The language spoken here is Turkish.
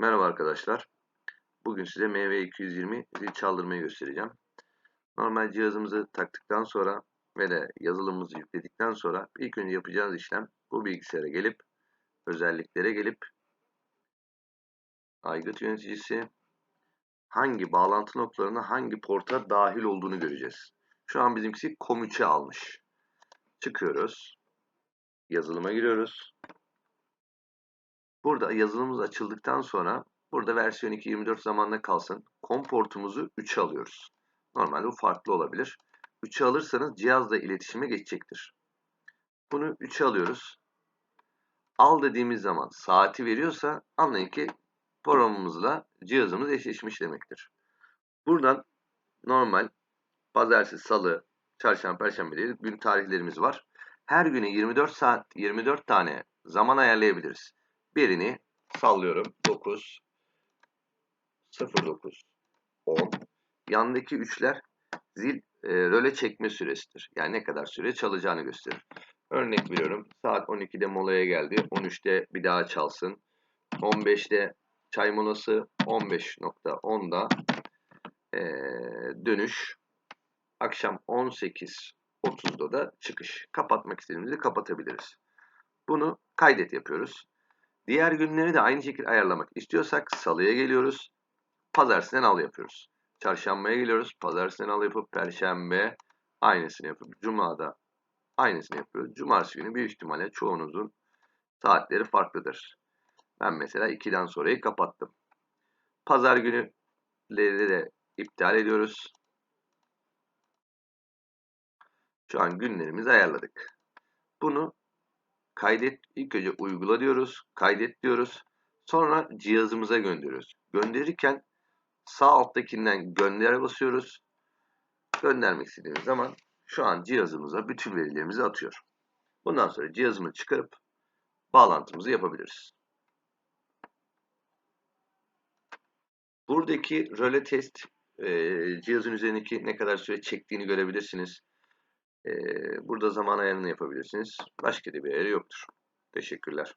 Merhaba arkadaşlar. Bugün size MV220 zil çaldırmayı göstereceğim. Normal cihazımızı taktıktan sonra ve de yazılımımızı yükledikten sonra ilk önce yapacağınız işlem bu bilgisayara gelip özelliklere gelip aygıt yöneticisi hangi bağlantı noktalarına hangi porta dahil olduğunu göreceğiz. Şu an bizimkisi COM3'e almış. Çıkıyoruz. Yazılıma giriyoruz. Burada yazılımımız açıldıktan sonra burada versiyon 2.24 zamanla kalsın. COM portumuzu 3'e alıyoruz. Normalde bu farklı olabilir. 3'e alırsanız cihazla iletişime geçecektir. Bunu 3'e alıyoruz. Al dediğimiz zaman saati veriyorsa anlayın ki programımızla cihazımız eşleşmiş demektir. Buradan normal pazartesi, salı, çarşamba, perşembe diye gün tarihlerimiz var. Her güne 24 saat 24 tane zaman ayarlayabiliriz. Birini sallıyorum 9 09 10 Yandaki üçler zil e, röle çekme süresidir. Yani ne kadar süre çalacağını gösterir. Örnek veriyorum. Saat 12'de molaya geldi. 13'te bir daha çalsın. 15'te çay molası. 15.10'da e, dönüş. Akşam 18.30'da da çıkış. Kapatmak istediğimizde kapatabiliriz. Bunu kaydet yapıyoruz. Diğer günleri de aynı şekilde ayarlamak istiyorsak salıya geliyoruz. Pazartesinden al yapıyoruz. Çarşambaya geliyoruz. Pazartesinden al yapıp perşembe aynısını yapıp cumada aynısını yapıyoruz. Cumartesi günü büyük ihtimalle çoğunuzun saatleri farklıdır. Ben mesela 2'den sonrayı kapattım. Pazar günüleri de iptal ediyoruz. Şu an günlerimizi ayarladık. Bunu kaydet ilk önce uygula diyoruz. Kaydet diyoruz. Sonra cihazımıza gönderiyoruz. Gönderirken sağ alttakinden göndere basıyoruz. Göndermek istediğimiz zaman şu an cihazımıza bütün verilerimizi atıyor. Bundan sonra cihazımı çıkarıp bağlantımızı yapabiliriz. Buradaki röle test e, cihazın üzerindeki ne kadar süre çektiğini görebilirsiniz. Burada zaman ayarını yapabilirsiniz. Başka da bir ayarı yoktur. Teşekkürler.